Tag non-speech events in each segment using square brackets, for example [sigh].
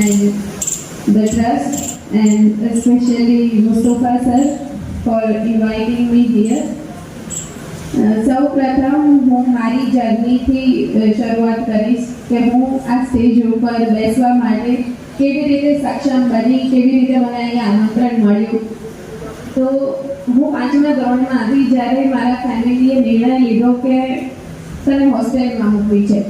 the stage and the trust and especially Mustafa sir for inviting me here. અ, સૌ પ્રથમ હું મારી જર્નીથી અ, શરૂઆત કરીશ કે હું આ સ્ટેજ ઉપર બેસવા માટે કેવી રીતે સક્ષમ બની કેવી રીતે મને અહીંયા આમંત્રણ મળ્યું તો હું પાંચમા ધોરણમાં આવી જ્યારે મારા ફેમિલીએ નિર્ણય લીધો કે તને હોસ્ટેલમાં મૂકવી છે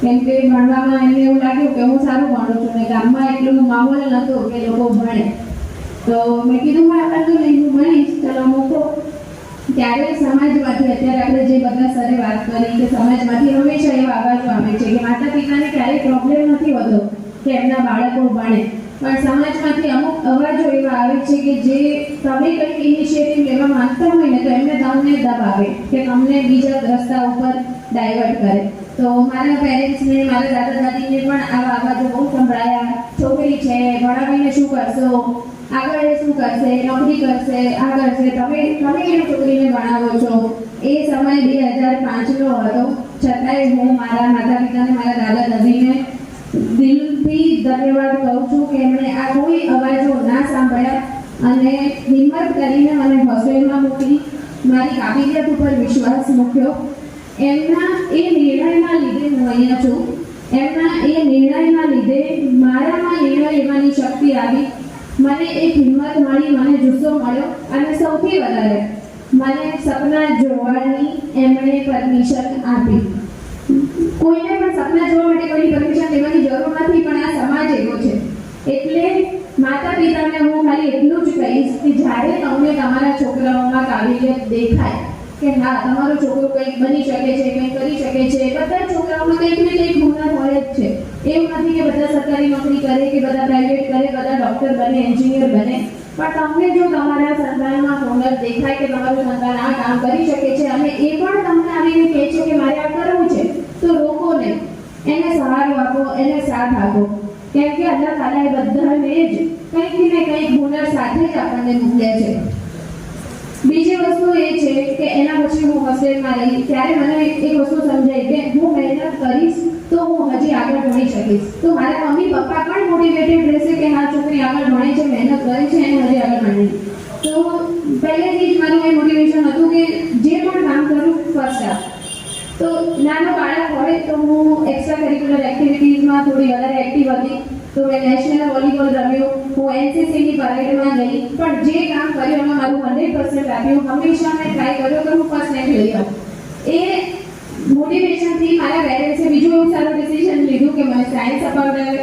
કેમ કે ભણવામાં એમને એવું લાગ્યું કે હું સારું ભણું છું ને ગામમાં એટલું માહોલ નહોતો કે લોકો ભણે. તો મેં કીધું, હા વાંધો નહીં, હું ભણીશ. ચલો, મૂકો. ત્યારે સમાજમાંથી અત્યારે આપણે જે બધા સરે વાત કરી કે સમાજમાંથી હંમેશા એવા અવાજ આવે છે કે માતા પિતાને ક્યારેય પ્રોબ્લેમ નથી હોતો કે એમના બાળકો ભણે. પણ સમાજમાંથી અમુક અવાજો એવા આવે છે કે જે તમે કંઈક ઇનિશિયેટિવ લેવા માંગતા હોય ને તો એમને તમને દબાવે કે તમને બીજા રસ્તા ઉપર ડાયવર્ટ કરે. તો મારા પેરેન્ટ્સને મારા દાદા દાદીને પણ આવા અવાજો બહુ સંભળાયા. છોકરી છે, ભણાવીને શું કરશો? આગળ શું કરશે? નોકરી કરશે? આ કરશે? તમે તમે કેમ છોકરીને ભણાવો છો? એ સમય બે હજાર પાંચનો હતો. છતાંય હું મારા માતા પિતાને મારા દાદા દાદીને દિલથી ધન્યવાદ કહું છું કે એમણે આ કોઈ અવાજો ના સાંભળ્યા અને હિંમત કરીને મને હોસ્ટેલમાં મૂકી. મારી કાબિલિયત ઉપર વિશ્વાસ મૂક્યો. એમના એ નિર્ણયના લીધે હું અહીંયા છું. એમના એ નિર્ણયના લીધે મારામાં નિર્ણય લેવાની શક્તિ આવી. મને એક હિંમત મળી, મને જુસ્સો મળ્યો અને સૌથી વધારે મને સપના જોવાની એમણે પરમિશન આપી. કોઈને પણ સપના જોવા માટે કોઈની પરમિશન લેવાની જરૂર નથી, પણ આ સમાજ એવો છે. એટલે માતા પિતાને હું ખાલી એટલું જ કહીશ કે જ્યારે તમને તમારા છોકરાઓમાં કાબિલિયત દેખાય કે હા, તમારો છોકરો કંઈક બની શકે છે, કંઈક કરી શકે છે, બધા છોકરાઓમાં કંઈક ને કંઈક હુનર હોય જ છે. એવું નથી કે બધા સરકારી નોકરી કરે કે બધા પ્રાઇવેટ કરે, બધા ડોક્ટર બને એન્જિનિયર બને. પણ તમને જો તમારા સંતાનમાં હુનર દેખાય કે તમારું સંતાન આ કામ કરી શકે છે, અને એ પણ તમને આવીને કહે છે કે મારે આ કરવું છે, તો રોકો નહીં એને સહારો આપો, એને સાથ આપો. કેમ કે અલ્લાહ તાલાએ બધાને જ કંઈક ને કંઈક હુનર સાથે જ આપણને મોકલ્યા છે. બીજી વસ્તુ એ એના પછી હું હોસ્ટેલમાં રહી, ત્યારે મને એક વસ્તુ સમજાઈ કે હું મહેનત કરીશ તો હું હજી આગળ ભણી શકીશ. તો મારા મમ્મી પપ્પા પણ મોટિવેટેડ રહેશે કે હા છોકરી આગળ ભણે છે મહેનત કરે છે એને હજી આગળ ભણી તો પહેલેથી જ મારું એ મોટિવેશન હતું કે જે પણ કામ કરું ફર્સ્ટ હાફ તો નાનો બાળક હોય તો હું એક્સ્ટ્રા કરિક્યુલર એક્ટિવિટીઝમાં થોડી વધારે એક્ટિવ હતી તો મેં નેશનલ વોલીબોલ રમ્યું. હું એનસીસીની પરેડમાં ગઈ. પણ જે કામ કર્યું, એમાં મારું હંડ્રેડ પર્સન્ટ આપ્યું હંમેશા મેં ટ્રાય કર્યો કે હું ફર્સ્ટ રેન્ક લઈ આવું. એ મોટિવેશનથી મારા પેરેન્ટ્સે બીજું એવું સારું ડિસિઝન લીધું કે મને સાયન્સ અપાવડાવે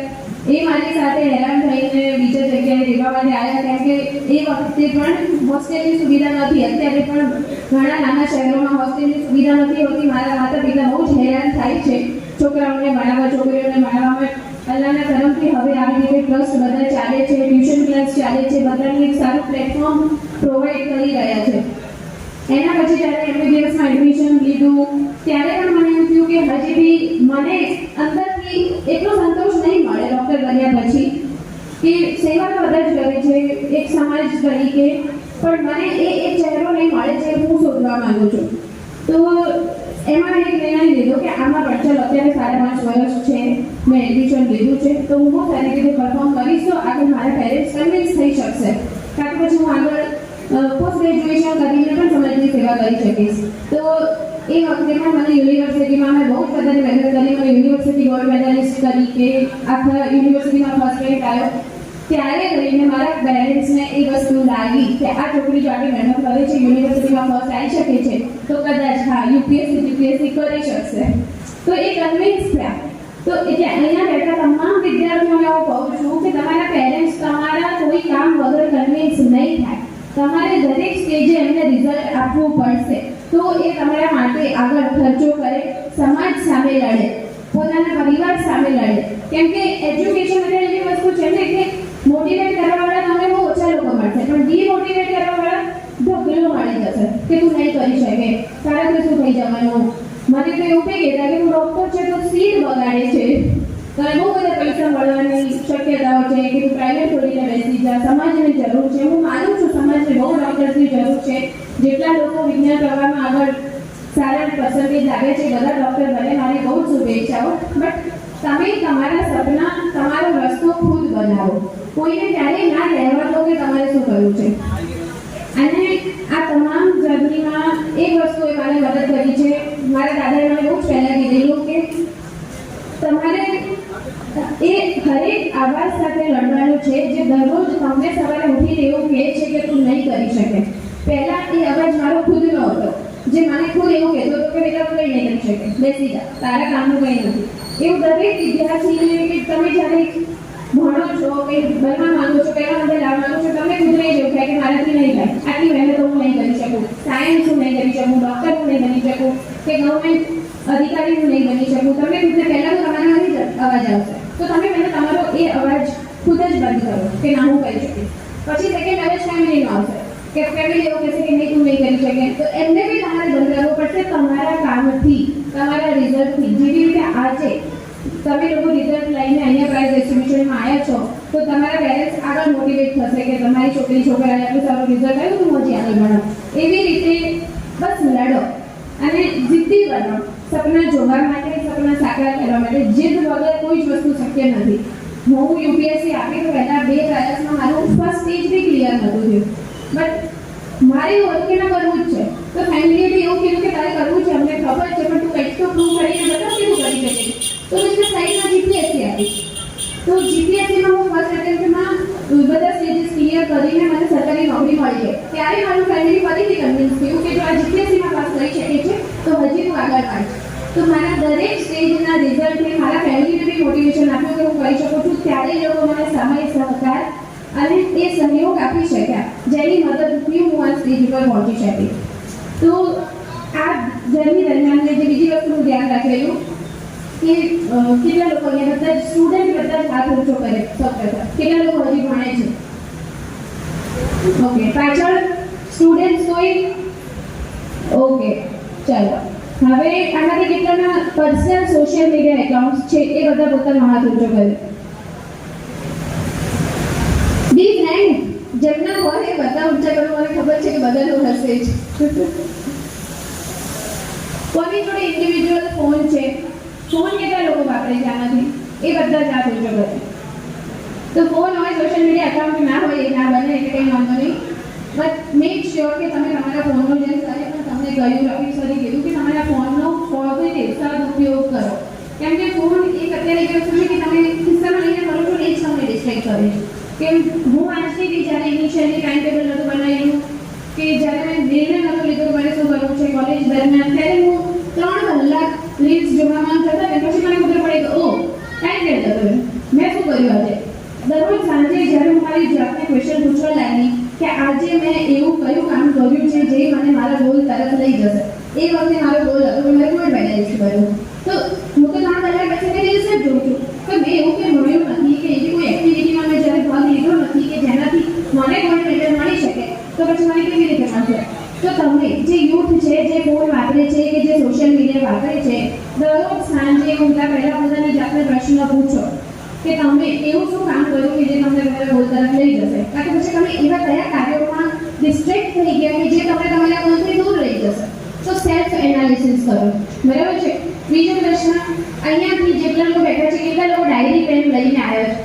એ મારી સાથે હેરાન થઈને બીજા જગ્યાએ રહેવા માટે આવ્યા કારણ કે એ વખતે પણ હોસ્ટેલની સુવિધા નથી. અત્યારે પણ ઘણા નાના શહેરોમાં હોસ્ટેલની સુવિધા નથી હોતી. મારા માતા પિતા બહુ જ હેરાન થાય છે. છોકરાઓને ભણાવવા, છોકરીઓને ભણાવવામાં અલ્લાહના કરમથી હવે આવી રીતે ટ્રસ્ટ બધા ચાલે છે, ટ્યુશન ક્લાસ ચાલે છે, બધાને એક સારું પ્લેટફોર્મ પ્રોવાઈડ કરી રહ્યા છે. એના પછી જ્યારે એમબીબીએસમાં એડમિશન લીધું, ત્યારે પણ મને એમ થયું કે હજી બી મને અંદરથી એટલો સંતોષ નહીં મળે ડૉક્ટર બન્યા પછી કે સેવા તો બધા જ કરે છે, એક સમાજ તરીકે, પણ મને એ એક ચહેરો નહીં મળે જે હું શોધવા માંગુ છું. તો એમાં એક નિર્ણય લીધો કે આમાં પણ અત્યારે સાડા પાંચ વર્ષ છે, મેં એડમિશન લીધું છે. તો હું સારી રીતે પરફોર્મ કરીશ તો આગળ મારા પેરેન્ટ્સ કન્વિન્સ થઈ શકશે. કાં તો પછી હું આગળ પોસ્ટ ગ્રેજ્યુએશન કરીને પણ સમાજની સેવા કરી શકીશ. તો એ વખતે પણ મને યુનિવર્સિટીમાં મેં બહુ વધારે મહેનત કરી. મને યુનિવર્સિટી ગોલ્ડ મેડલિસ્ટ તરીકે આખા યુનિવર્સિટીમાં ફર્સ્ટ રેન્ક આવ્યો. ત્યારે કરીને મારા પેરેન્ટ્સને એ વસ્તુ લાગી કે આ છોકરી જો આટલી મહેનત કરે છે યુનિવર્સિટીમાં ફર્સ્ટ આવી શકે છે, તો કદાચ હા યુપીએસસી જીપીએસસી કરી શકશે. તો એ કન્વિન્સ થયા. તો એટલે અહીંયા બેઠા તમામ વિદ્યાર્થીઓને હું કહું છું કે તમારા પેરેન્ટ્સ તમારા કોઈ કામ વગર કન્વિન્સ નહીં થાય. તમારે દરેક સ્ટેજે એમને રિઝલ્ટ આપવું પડશે. તો એ તમારા માટે આગળ ખર્ચો કરે, સમાજ સામે લડે, પોતાના પરિવાર સામે લડે. કેમ કે એજ્યુકેશન એટલે એવી વસ્તુ છે ને કે મોટિવેટ કરવાવાળા તમને બહુ ઓછા લોકો મળશે, પણ ડીમોટિવેટ કરવાવાળા ઢગલો મળી જશે કે તું નહીં કરી શકે. તારાથી શું થઈ જવાનું? મને તો એવું કહી ગયા કે તું ડૉક્ટર છે, તો સીટ બગાડે છે. તને બહુ બધા પૈસા મળવાની શક્યતાઓ છે કે તું પ્રાઇવેટ ખોલીને બેસી જા. સમાજની જરૂર છે. હું માનું છું સમાજને બહુ ડોક્ટર્સની જરૂર છે. જેટલા લોકો વિજ્ઞાન પ્રવાહમાં આગળ સારા પસંદગી લાગે છે, બધા ડૉક્ટર બને. મારી બહુ શુભેચ્છાઓ. બટ તમે તમારા સપના, તમારો રસ્તો કોઈને ક્યારેય ના કહેવા દો કે તમારે શું કરવું છે? અને આ તમામ જર્નીમાં એક વસ્તુએ મને મદદ કરી છે. મારા દાદાએ મને બહુ જ કીધેલું કે તમારે એ હરેક આવાજ સાથે લડવાનું છે જે દરરોજ તમને સવારે ઉઠીને એવું કહે છે કે તું નહીં કરી શકે. પહેલા એ અવાજ મારો ખુદનો હતો. જે મને ખુદ એવું કહેતો હતો કે બેટા તું નહીં કરી શકે. બેસી જા. તારા કામનું કંઈ નથી. એવું દરેક વિદ્યાર્થીને કે તમે જ્યારે ભણો છો કે બનવા માંગો છો પહેલા માટે લાવવા માંગો છો તમને ખુદ નહીં જેવું થાય કે મારાથી નહીં થાય આટલી મહેનત હું નહીં કરી શકું સાયન્સ હું નહીં કરી શકું ડૉક્ટર હું નહીં બની શકું કે ગવર્મેન્ટ અધિકારી હું નહીં બની શકું તમને ખુદને પહેલાં તો તમારામાંથી જ અવાજ આવશે તો તમે પહેલાં તમારો એ અવાજ ખુદ જ બંધ કરો કે ના હું કરી શકીશ પછી સેકન્ડ અવાજ ફેમિલીનો આવશે કે ફેમિલી એવું કહેશે કે નહીં તું નહીં કરી શકે તો એમને બી તમારે બંધ કરવું પડશે તમારા કામથી તમારા રિઝલ્ટથી જેવી રીતે આજે તમે લોકો રિઝલ્ટ લઈને અહીંયા પ્રાઇઝ એક્ઝિબિશનમાં આવ્યા છો, તો તમારા પેરેન્ટ્સ આગળ મોટિવેટ થશે કે તમારી છોકરી છોકરાને આટલું સારું રિઝલ્ટ આવ્યું તો હું હજી આગળ ભણો એવી રીતે બસ લડો અને જીતી બનો સપના જોવા માટે, સપના સાકાર કરવા માટે, જીદ વગર કોઈ જ વસ્તુ શક્ય નથી. હું યુપીએસસી આપી તો પહેલાં બે ટ્રાયલ્સમાં મારું ફર્સ્ટ સ્ટેજ બી ક્લિયર નહોતું થયું. બટ મારે એવું હતું કે ના કરવું જ છે. તો ફેમિલીએ બી એવું કીધું કે તારે કરવું છે, અમને ખબર છે, પણ તું કંઈક તો પ્રૂવ કરીને બતાવ કે હું કરી શકીશ તો મેં સાઈડમાં જીપીએસસી આપી તો જીપીએસસીમાં હું ફર્સ્ટ એટેમ્પ્ટમાં બધા સ્ટેજીસ ક્લિયર કરીને મને સરકારી નોકરી મળી ગઈ. ત્યારે મારું ફેમિલી ફરીથી કન્વિન્સ થયું કે જો આ જીપીએસસીમાં પાસ કરી શકે છે, તો હજી હું આગળ વાંચ તો મારા દરેક સ્ટેજના રિઝલ્ટને મારા ફેમિલીને બી મોટિવેશન આપ્યું કે હું કરી શકું છું. ત્યારે લોકો મને સમય, સહકાર અને એ સહયોગ આપી શક્યા, જેની મદદથી હું આ સ્ટેજ ઉપર પહોંચી શકી. તો આ જર્ની દરમિયાન જે બીજી વસ્તુનું ધ્યાન રાખેલું કે કેટલા લોકો અહીંયા બધા સ્ટુડન્ટ બધા હાથ ઊંચો કરે સૌપ્રથમ કેટલા લોકો હજી ભણે છે? ઓકે, પાછળ સ્ટુડન્ટ કોઈ? ઓકે, ચાલો. હવે આમાંથી કેટલાના પર્સનલ સોશિયલ મીડિયા એકાઉન્ટ્સ છે એ બધા પોતાનો હાથ ઊંચો કરે બી ફ્રેન્ડ જેમના હોય એ બધા ઊંચા કરવા, મને ખબર છે કે બધાનું હશે જ. [laughs] કોની જોડે ઇન્ડિવિજ્યુઅલ ફોન છે ફોન કેટલા લોકો વાપરે છે આનાથી એ જ હાથ ઊંચો કરે તો ફોન હોય સોશિયલ મીડિયા એકાઉન્ટ ના હોય ના બને એટલે કંઈ વાંધો નહીં. બટ મેક શ્યોર કે તમે તમારા ફોનનો જે સરે પણ તમને કહ્યું રફીક સરે કીધું કે તમારા ફોનનો પોઝિટિવ ઉપયોગ કરો. કેમ કે ફોન એક અત્યારે વસ્તુ છે કે તમે ખિસ્સામાં લઈને કરો છો એ જ તમને ડિસ્ટ્રેક્ટ કરે છે. કે હું આજથી હતી જ્યારે ઇનિશિયલી ટાઈમ ટેબલ નહોતું બનાવ્યું કે જ્યારે મેં નિર્ણય નહોતો લીધો મારે શું કરવું છે કોલેજ દરમિયાન, ત્યારે હું ત્રણ કલાક રીલ્સ જોવામાં જતા ને પછી મને ખબર પડે કે ઓ ટાઈમ કેમ તમે મેં શું કર્યું આજે? દરરોજ સાંજે જ્યારે હું મારી જાતને ક્વેશ્ચન પૂછવા લાગી કે આજે મેં એવું કયું કામ કર્યું છે જે મને મારા ગોલ તરફ લઈ જશે? એ વખતે મારો ગોલ હતો કે ગોલ્ડ મેડલિસ્ટ બનવું તો હું તો ના કર્યા, પછી મેં રીલ્સ જ જોઉં છું. તો મેં એવું કંઈ મળ્યું નથી કે એવી કોઈ એક્ટિવિટીમાં મેં જ્યારે ભાગ લીધો નથી કે જેનાથી મને ગોલ્ડ મેડલ મળી શકે. તો પછી મને કેવી રીતે મળશે? તો તમે જે યુથ છે, જે ફોન વાપરે છે સોશિયલ મીડિયા વાપરે છે, દરરોજ સાંજે ઊંઘતા પહેલા પોતાની જાતને પ્રશ્ન પૂછો કે તમે એવું શું કામ કર્યું કે જે તમને તમારા ગોલ તરફ લઈ જશે? કારણ કે પછી તમે એવા કયા કાર્યોમાં ડિસ્ટ્રેક્ટ થઈ ગયા કે જે તમને તમારા ગોલથી દૂર લઈ જશે? તો સેલ્ફ એનાલિસિસ કરો. બરાબર છે? બીજો પ્રશ્ન, અહીંયાથી જેટલા લોકો બેઠા છે, કેટલા લોકો ડાયરી પેન લઈને આવ્યા છે?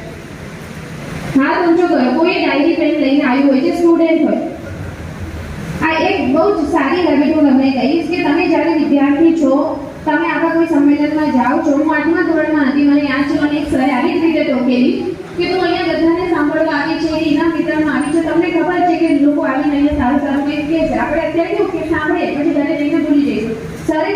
હાથ ઊંચો કરો. કોઈ ડાયરી પેન લઈને આવ્યું હોય, જે સ્ટુડન્ટ હોય એક બહુ જ સારી હેબિટ હું તમને કહીશ કે તમે જ્યારે વિદ્યાર્થી છો, તમે આવા કોઈ સંમેલનમાં જાઓ છો હું આઠમા ધોરણમાં હતી, મને યાદ છે, મને એક સરે આવી જ રીતે ટોકેલી કે તું અહીંયા બધાને સાંભળવા આવી છે, એના વિતરણમાં આવી છે. તમને ખબર છે કે લોકો આવીને અહીંયા સારું સારું કંઈક કહે છે. આપણે અત્યારે કેવું કે સાંભળે, પછી ઘરે જઈને ભૂલી જઈશું. સરે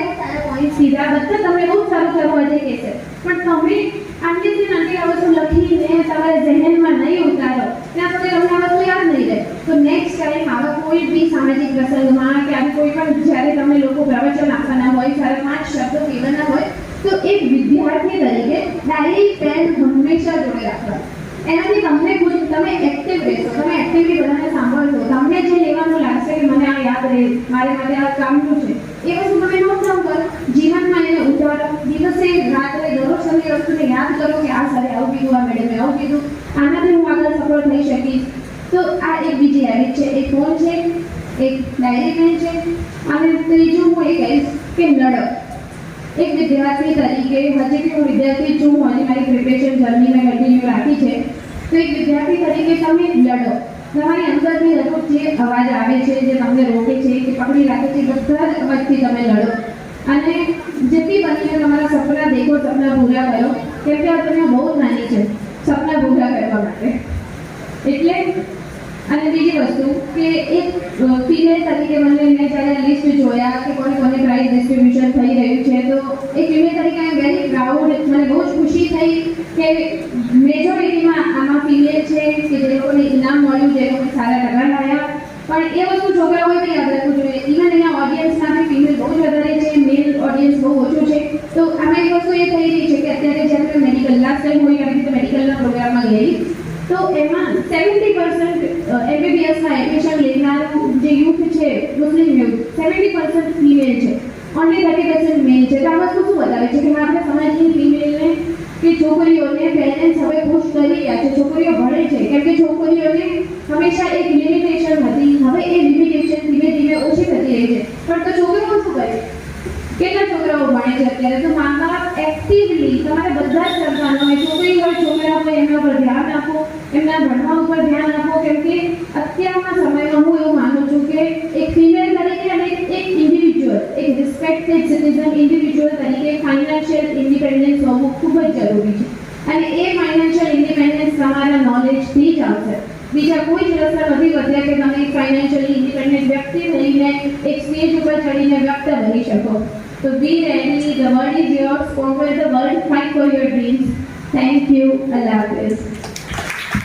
પોઈન્ટ સીધા બધા તમને બહુ સારું સારું આજે કહેશે પણ તમે આટલી નાની આ વસ્તુ લખીને તમારા જહેનમાં નહીં ઉતારો. ત્યાં સુધી તમને આ વસ્તુ યાદ નહીં રહે તો નેક્સ્ટ ટાઈમ આવા કોઈ બી સામાજિક પ્રસંગમાં કે આવી કોઈ પણ જ્યારે તમે લોકો પ્રવચન આપવાના હોય, જ્યારે પાંચ શબ્દો કહેવાના હોય, તો એક વિદ્યાર્થી તરીકે ડાયરી, પેન હંમેશા જોડે રાખવા એનાથી તમને ખુદ તમે એક્ટિવ રહેશો, તમે એક્ટિવલી બધાને સાંભળશો. તમને જે લેવાનું લાગશે કે મને આ યાદ રહે, મારે માટે આ કામનું છે. એ વસ્તુ તમે નોટ ડાઉન કરો. જીવનમાં એને ઉતારો. દિવસે, રાત્રે દરરોજ એ વસ્તુને યાદ કરો કે આ સરે આવું કીધું, આ મેડમે આવું કીધું. આનાથી હું આગળ સફળ થઈ શકીશ. તો આ એક બીજી હેબિટ છે. એક ફોન છે. એક ડાયરી છે અને ત્રીજું હું એ કહીશ કે લડો એક વિદ્યાર્થી તરીકે હજી કે હું વિદ્યાર્થી છું હજી મારી પ્રિપેરેશન જર્ની મેં કન્ટિન્યુ રાખી છે. તો એક વિદ્યાર્થી તરીકે તમે લડો તમારી અંદરથી દરરોજ જે અવાજ આવે છે, જે તમને રોકે છે કે પકડી રાખે છે, બધા જ અવાજથી તમે લડો અને જેટલી બનીને તમારા સપના દેખો, સપના પૂરા કરો, કેમ કે આ તમે બહુ નાની છે, સપના પૂરા કરવા માટે. એટલે અને બીજી વસ્તુ કે એક ફિમેલ તરીકે મને મેં જ્યારે લિસ્ટ જોયા કે કોને કોને પ્રાઇઝ ડિસ્ટ્રીબ્યુશન થઈ રહ્યું છે, તો એક ફિમેલ તરીકે આઈ વેરી પ્રાઉડ મને બહુ જ ખુશી થઈ કે મેજોરિટીમાં આમાં ફિમેલ છે, કે જે લોકોને ઇનામ મળ્યું, જે લોકોને સારા ટકા લાવ્યા પણ એ વસ્તુ છોકરા હોય તો યાદ રાખવું જોઈએ. ઇવન અહીંયા ઓડિયન્સમાં બી ફિમેલ બહુ જ વધારે છે મેલ ઓડિયન્સ બહુ ઓછું છે. તો આમાં એક વસ્તુ એ થઈ રહી છે કે અત્યારે જ્યારે મેડિકલ લાસ્ટ ટાઈમ હોય મેડિકલના પ્રોગ્રામમાં ગયેલી તો એમાં સેવન્ટી એમબીબીએસમાં એડમિશન લેનારું જે યુથ છે Muslim youth seventy percent female છે. ઓનલી થર્ટી પર્સન્ટ મેલ છે. તો આ વસ્તુ શું બતાવે છે કે આપણે સમાજની ફિમેલને કે છોકરીઓને પેરેન્ટ્સ હવે પુશ કરી રહ્યા છે, છોકરીઓ ભણે છે. કેમ કે છોકરીઓને હંમેશા એક લિમિટેશન હતી. હવે એ લિમિટેશન ધીમે ધીમે ઓછી થતી રહી છે. પણ તો છોકરીઓ શું કરે કેટલા છોકરાઓ ભણે છે અત્યારે તો મા બાપ એક્ટિવલી તમારે બધા જ કરવાનું હોય છોકરી હોય છોકરા હોય એમના પર ધ્યાન આપો એમના ભણવા ઉપર ધ્યાન આપો કેમ કે અત્યારના સમયમાં હું એવું માનું છું કે એક ફિમેલ તરીકે અને એક એક ઇન્ડિવિજ્યુઅલ એક સિટીઝન ઇન્ડિવિડ્યુઅલ તરીકે ફાઇનાન્શિયલ ઇન્ડિપેન્ડન્સ હોવું ખૂબ જ જરૂરી છે. અને એ ફાઇનાન્શિયલ ઇન્ડિપેન્ડન્સ તમારા નોલેજથી જ આવશે. બીજા કોઈ જ રસ્તા નથી વધ્યા કે તમે ફાઇનાન્શિયલી ઇન્ડિપેન્ડન્ટ વ્યક્તિ થઈને એક સ્ટેજ ઉપર ચડીને વ્યક્ત બની શકો. તો be ready the world is yours conquer the world fight for your dreams thank you Allah Hafiz